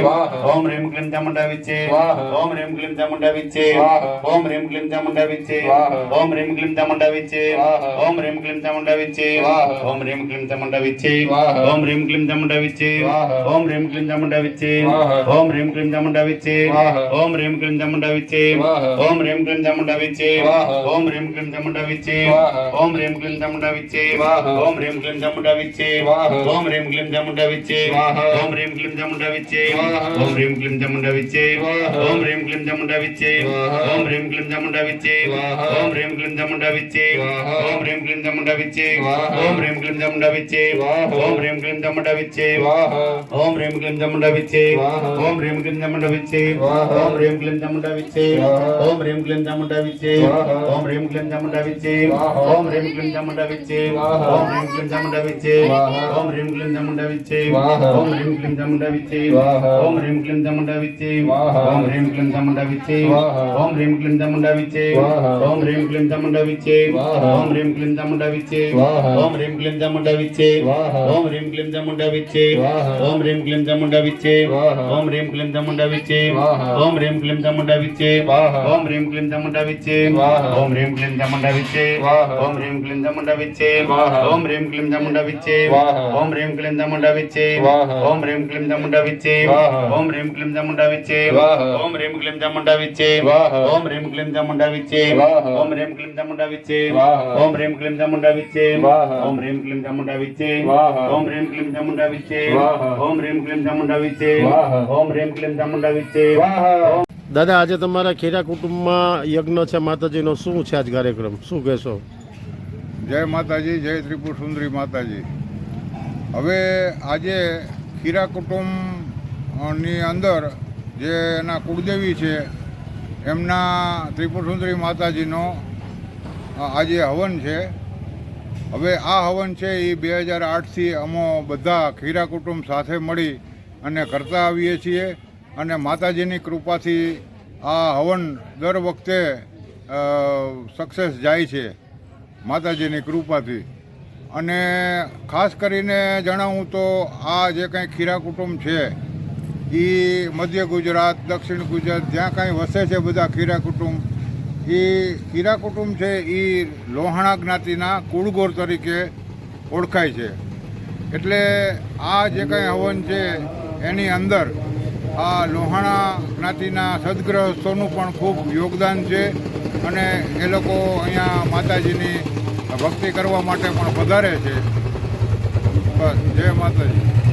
સ્વાહા. ઓમ રીમ ક્લીમ ચામુંડા વિચે સ્વાહા. ઓમ રીમ ક્લીમ ચામુંડા વિચે સ્વાહા. ઓમ રીમ ક્લીમ ચામુંડા વિચે સ્વાહા. ઓમ રીમ ક્લીમ ચામુંડા વિચે સ્વાહા. ઓમ રીમ ક્લીમ ચામુંડા વિચે સ્વાહા. ઓમ રીમ ક્લીમ ચામુંડા વિચે સ્વાહા. ઓમ રીમ ક્લીમ ચામુંડા વિચે સ્વાહા. ઓમ રીમ ક્લીમ ચામુંડા વિચે સ્વાહા. ઓમ રીમ ક્લીમ ચામુંડા વિચે સ્વાહા. ઓમ રીમ ક્લીમ ચામુંડા વિચે સ્વાહા. ઓમ રીમ ક્લીમ ચામુંડા વિચે સ્વાહા. ઓમ રીમ ક્લીમ ચામુંડા વિચે સ્વાહા. ઓમ રીમ ક્લીમ ચામુંડા વિચે સ્વાહા. ઓમ રીમ ક્લીમ ચામુંડા વિચે સ્વાહા. ઓમ રીમ ક્લીમ ચામુંડા વિચે સ્વાહા. ઓમ રીમ ક્લીમ ચામુંડા વિચે સ્વાહા. ઓમ રીમ ક્લીમ ચામુંડા વિચે સ્વાહા. ઓમ રીમ ક્લીમ ચામુંડા વિચે સ્વાહા. ઓમ રીમ ક્લીમ ચામુંડા વિચે સ્વાહા. ઓમ રીમ ક્લીમ ચામુંડા વિચે સ્વાહા. ઓમ રીમ ક્લીમ ચામુંડા વિચે સ્વાહા. ઓમ રીમ ક્લીમ ચામુંડા વિચે સ્વાહા. ઓમ રીમ ક્લીમ ચામુંડા વિચે સ્વાહા ઓમ રીમ ક્લીમ ચામુંડા વિચે સ્વાહા. ઓમ રીમ ક્લીમ ચામુંડા વિચે. ઓમ રીમ ક્લીમ ચામુંડા વિચે. ઓમ રીમ ક્લીમ ચામુંડા વિચે. ઓમ રીમ ક્લીમ ચામુંડા વિચે. ઓમ રીમ ક્લીમ ચામુંડા વિચે. ઓમ રીમ ક્લીમ ચામુંડા વિચે. ઓમ રીમ ક્લીમ ચામુંડા વિચે. ઓમ રીમ ક્લીમ ચામુંડા વિચે. ઓમ રીમ ક્લીમ ચામુંડા વિચે. ઓમ રીમ ક્લીમ ચામુંડા વિચે. ઓમ રીમ ક્લીમ ચામુંડા વિચે. ઓમ રીમ ક્લીમ ચામુંડા વિચે. ઓમ રીમ ક્લીમ ચામુંડા વિચે. ઓમ રીમ ક્લીમ ચામુંડા વિચે. ઓમ રીમ ક્લીમ ચામુંડા વિચે. ઓમ રીમ ક્લીમ ચામુંડા વિચે. ઓમ રીમ ક્લીમ ચામુંડા વિચે ઓમ રીમ ક્લીમ ચામુંડા વિચે ઓમ રીમ ક્લીમ ચામુંડા વિચે ઓમ રીમ ક્લીમ ચામુંડા વિચે ઓમ રીમ ક્લીમ ચામુંડા વિચે ઓમ રીમ ક્લીમ ચામુંડા વિચે. ઓમ રીમ ક્લીમ ચામુંડા વિચે ઓમ રીમ ક્લીમ ચામુંડા વિચે ઓમ રીમ ક્લીમ ચામુંડા વિચે દાદા આજે તમારા ખેરા કુટુંબમાં યજ્ઞ છે માતાજીનો શું છે આજ કાર્યક્રમ શું કહેશો જય માતાજી જય ત્રિપુર સુંદરી માતાજી હવે આજે ખીરા કુટુંબની અંદર જે એના કુળદેવી છે, એમના ત્રિપુર સુંદરી માતાજીનો આજે હવન છે. હવે આ હવન છે એ બે હજાર આઠથી અમો બધા ખીરા કુટુંબ સાથે મળી અને કરતા આવીએ છીએ અને માતાજીની કૃપાથી આ હવન દર વખતે સક્સેસ જાય છે માતાજીની કૃપાથી. અને ખાસ કરીને જણાવું તો આ જે કંઈ ખીરા કુટુંબ છે એ મધ્ય ગુજરાત, દક્ષિણ ગુજરાત, જ્યાં કાંઈ વસે છે બધા ખીરા કુટુંબ એ ખીરા કુટુંબ છે એ લોહાણા જ્ઞાતિના કુળગોર તરીકે ઓળખાય છે. એટલે આ જે કંઈ હવન છે એની અંદર આ લોહાણા જ્ઞાતિના સદગ્રહસ્થોનું પણ ખૂબ યોગદાન છે અને એ લોકો અહીંયા માતાજીની ભક્તિ કરવા માટે પણ વધારે છે. બસ, જય માતાજી.